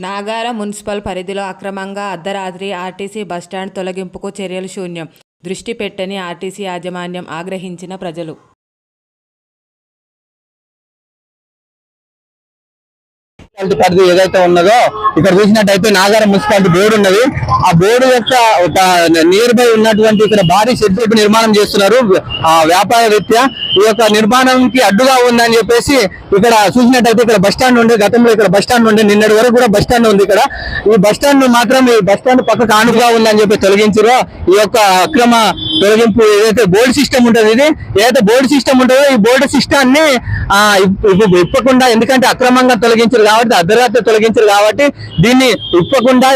నాగార municipal పరిధిలో అక్రమంగా అర్ధరాత్రి ఆర్టీసీ బస్టాండ్ తొలగింపుకు చర్యలు శూన్యం. దృష్టి పెట్టని ఆర్టీసీ యాజమాన్యం ఆగ్రహించిన ప్రజలు. మున్సిపాలిటీ పరిధి ఏదైతే ఉన్నదో ఇక్కడ చూసినట్టయితే నాగారం మున్సిపాలిటీ బోర్డు ఉన్నది. ఆ బోర్డు యొక్క ఒక నియర్ బై ఉన్నటువంటి ఇక్కడ భారీ షెడ్ నిర్మాణం చేస్తున్నారు. ఆ వ్యాపార రీత్యా ఈ యొక్క నిర్మాణంకి అడ్డుగా ఉందని చెప్పేసి ఇక్కడ చూసినట్టయితే ఇక్కడ బస్ స్టాండ్ ఉండే గతంలో ఇక్కడ బస్ స్టాండ్ ఉండే నిన్నటి వరకు కూడా బస్ స్టాండ్ ఉంది ఇక్కడ. ఈ బస్ స్టాండ్ మాత్రం ఈ బస్ స్టాండ్ పక్కకు ఆనుగా ఉందని చెప్పి తొలగించారు. ఈ యొక్క అక్రమ తొలగింపు ఏదైతే బోర్డు సిస్టమ్ ఉంటుంది ఇది ఏదైతే బోర్డు సిస్టమ్ ఉంటుందో ఈ బోర్డు సిస్టాన్ని ఇప్పకుండా ఎందుకంటే అక్రమంగా తొలగించరు కాబట్టి అర్ధరాత్రి తొలగించరు కాబట్టి దీన్ని ఇప్పకుండా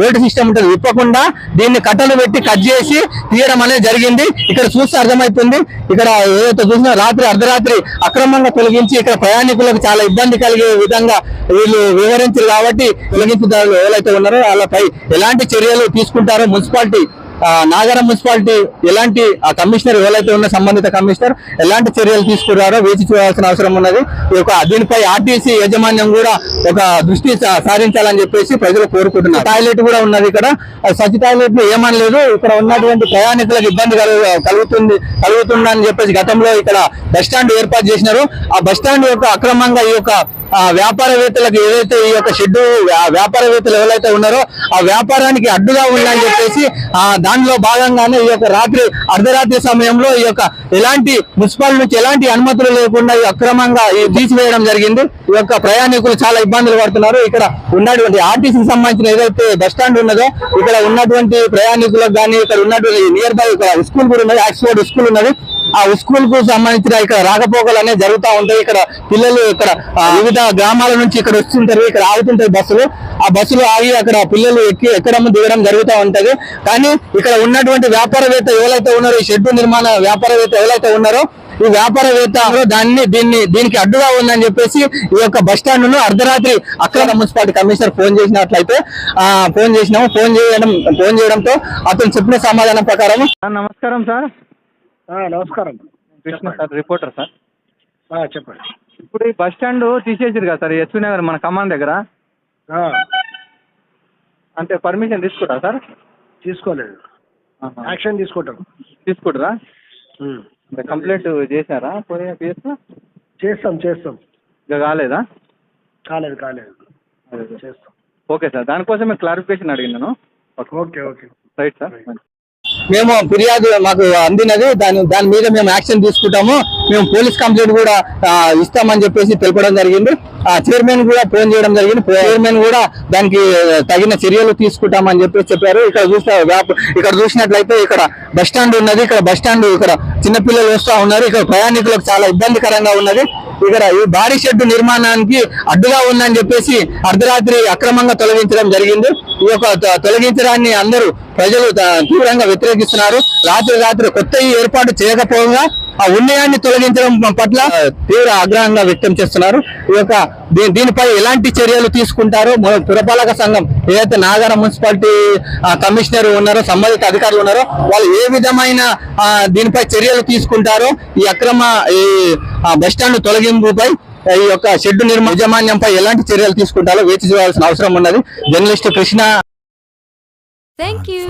బోర్డు సిస్టమ్ ఉంటుంది ఇప్పకుండా దీన్ని కట్టలు పెట్టి కట్ చేసి తీయడం అనేది జరిగింది. ఇక్కడ చూస్తే అర్థమవుతుంది ఇక్కడ ఏదైతే చూసినా రాత్రి అర్ధరాత్రి అక్రమంగా తొలగించి ఇక్కడ ప్రయాణికులకు చాలా ఇబ్బంది కలిగే విధంగా వీళ్ళు వివరించారు కాబట్టి తొలగించుదారులు ఎవరైతే ఉన్నారో వాళ్ళపై ఎలాంటి చర్యలు తీసుకుంటారో మున్సిపాలిటీ నాగారం మున్సిపాలిటీ ఎలాంటి ఆ కమిషనర్ ఎవరైతే ఉన్న సంబంధిత కమిషనర్ ఎలాంటి చర్యలు తీసుకున్నారో వేచి చూడాల్సిన అవసరం ఉన్నది. ఈ యొక్క దీనిపై ఆర్టీసీ యాజమాన్యం కూడా ఒక దృష్టి సాధించాలని సారించాలని చెప్పేసి ప్రజలు కోరుకుంటున్నారు. టాయిలెట్ కూడా ఉన్నది ఇక్కడ. సచి టాయిలెట్లో ఏమనలేదు. ఇక్కడ ఉన్నటువంటి ప్రయాణికులకు ఇబ్బంది కలుగుతుంది కలుగుతుందని చెప్పేసి గతంలో ఇక్కడ బస్ స్టాండ్ ఏర్పాటు చేసినారు. ఆ బస్ స్టాండ్ యొక్క అక్రమంగా ఈ యొక్క వ్యాపారవేత్తలకు ఏదైతే ఈ యొక్క షెడ్డు వ్యాపారవేత్తలు ఎవరైతే ఉన్నారో ఆ వ్యాపారానికి అడ్డుగా ఉందని చెప్పేసి ఆ దానిలో భాగంగానే ఈ యొక్క రాత్రి అర్ధరాత్రి సమయంలో ఈ యొక్క ఎలాంటి మున్సిపల్ నుంచి ఎలాంటి అనుమతులు లేకుండా ఈ అక్రమంగా తీసివేయడం జరిగింది. ఈ యొక్క ప్రయాణికులు చాలా ఇబ్బందులు పడుతున్నారు. ఇక్కడ ఉన్నటువంటి ఆర్టీసీకి సంబంధించిన ఏదైతే బస్ స్టాండ్ ఉన్నదో ఇక్కడ ఉన్నటువంటి ప్రయాణికులకు కానీ ఇక్కడ ఉన్నటువంటి నియర్ బై స్కూల్ కూడా ఉన్నది ఆక్స్ఫోర్డ్ స్కూల్ ఉన్నది. ఆ స్కూల్కు సంబంధించిన ఇక్కడ రాకపోకలు అనేవి జరుగుతూ ఉంటాయి. ఇక్కడ పిల్లలు ఇక్కడ వివిధ గ్రామాల నుంచి ఇక్కడ వస్తుంటారు ఇక్కడ ఆగుతుంటాయి బస్సులు. ఆ బస్సులు ఆగి అక్కడ పిల్లలు ఎక్కి ఎక్కడం దిగడం జరుగుతూ ఉంటది. కానీ ఇక్కడ ఉన్నటువంటి వ్యాపారవేత్త ఎవరైతే ఉన్నారో ఈ షెడ్ నిర్మాణ వ్యాపారవేత్త ఎవరైతే ఉన్నారో ఈ వ్యాపారవేత్త దాన్ని దీన్ని దీనికి అడ్డుగా ఉందని చెప్పేసి ఈ యొక్క బస్ స్టాండ్ను అర్ధరాత్రి అక్రమ మున్సిపాలిటీ కమిషనర్ ఫోన్ చేసినట్లయితే ఆ ఫోన్ చేసినాము. ఫోన్ చేయడం ఫోన్ చేయడంతో అతను చెప్పిన సమాధానం ప్రకారం నమస్కారం సార్. నమస్కారం. Krishna sir reporter sir. ఆ, చెప్పండి. ఇప్పుడు ఈ బస్ స్టాండ్ తీసేసారు కదా సార్ ఎస్వి నగర్ మన కమాన్ దగ్గర? ఆ, అంటే పర్మిషన్ తీసుకుంటా సార్? తీసుకోలేదు. యాక్షన్ తీసుకుంటాం. తీసుకుంటారా. అంటే కంప్లైంట్ చేశారా? పోనీ పిఎస్ చేస్తాం చేస్తాం. ఇంకా కాలేదా? కాలేదు కాలేదు. చేస్తాం. ఓకే సార్ దానికోసమే clarification అడిగినాను. Okay okay. Okay right sir మేము ఫిర్యాదు మాకు అందినది. దాని దాని మీద మేము యాక్షన్ తీసుకుంటాము. మేము పోలీస్ కంప్లైంట్ కూడా ఇస్తామని చెప్పేసి తెలపడం జరిగింది. ఆ చైర్మన్ కూడా ఫోన్ చేయడం జరిగింది. చైర్మన్ కూడా దానికి తగిన చర్యలు తీసుకుంటామని చెప్పేసి చెప్పారు. ఇక్కడ చూస్తే వ్యాప ఇక్కడ చూసినట్లయితే ఇక్కడ బస్ స్టాండ్ ఉన్నది. ఇక్కడ బస్ స్టాండ్ ఇక్కడ చిన్నపిల్లలు వస్తూ ఉన్నారు. ఇక్కడ ప్రయాణికులకు చాలా ఇబ్బందికరంగా ఉన్నది. ఇక్కడ ఈ భారీ షెడ్ నిర్మాణానికి అడ్డుగా ఉందని చెప్పేసి అర్ధరాత్రి అక్రమంగా తొలగించడం జరిగింది. ఈ యొక్క తొలగించడాన్ని అందరూ ప్రజలు తీవ్రంగా వ్యతిరేకిస్తున్నారు. రాత్రి రాత్రి కొత్త ఏర్పాటు చేయకపోగా ఆ ఉన్నయాన్ని తొలగించడం పట్ల తీవ్ర ఆగ్రహంగా వ్యక్తం చేస్తున్నారు. ఈ యొక్క దీనిపై ఎలాంటి చర్యలు తీసుకుంటారో మన పురపాలక సంఘం ఏదైతే నాగర మున్సిపాలిటీ కమిషనర్ ఉన్నారో సంబంధిత అధికారులు ఉన్నారో వాళ్ళు ఏ విధమైన దీనిపై చర్యలు తీసుకుంటారో ఈ అక్రమ ఈ బస్టాండ్ బస్ స్టాండ్ తొలగింపుపై ఈ యొక్క షెడ్ నిర్మాణ యాజమాన్యంపై ఎలాంటి చర్యలు తీసుకుంటారో వేచి చూడాల్సిన అవసరం ఉన్నది. జర్నలిస్ట్ కృష్ణ. Thank you.